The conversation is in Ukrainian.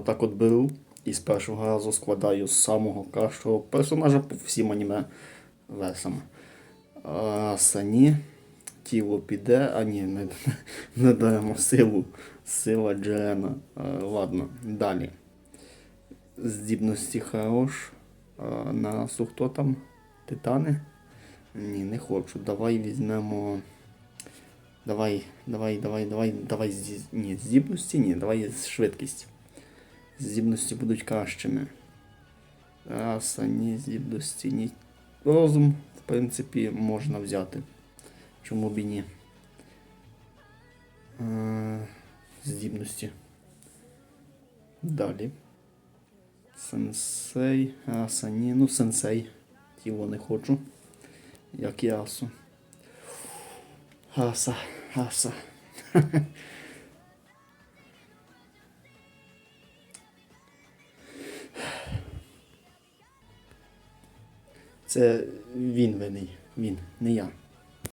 Так от беру і з першого разу складаю з самого кращого персонажа по всім аніме версам. Сані, тіло піде, а ні, не, не беремо силу. Сила Джерена. Ладно, далі. Здібності хорош. А, хто там? Титани? Ні, не хочу. Давай візьмемо. Давай, давай, давай, давай, давай. Ні, здібності, ні, давай швидкість. Здібності будуть кращими. Раса, ні, здібності, ні. Розум, в принципі, можна взяти. Чому б і ні? Е, Здібності. Далі. Сенсей. Раса, ні. Ну, сенсей. Тіло не хочу. Як і асу. Аса, аса. Це він винний. Він, не я.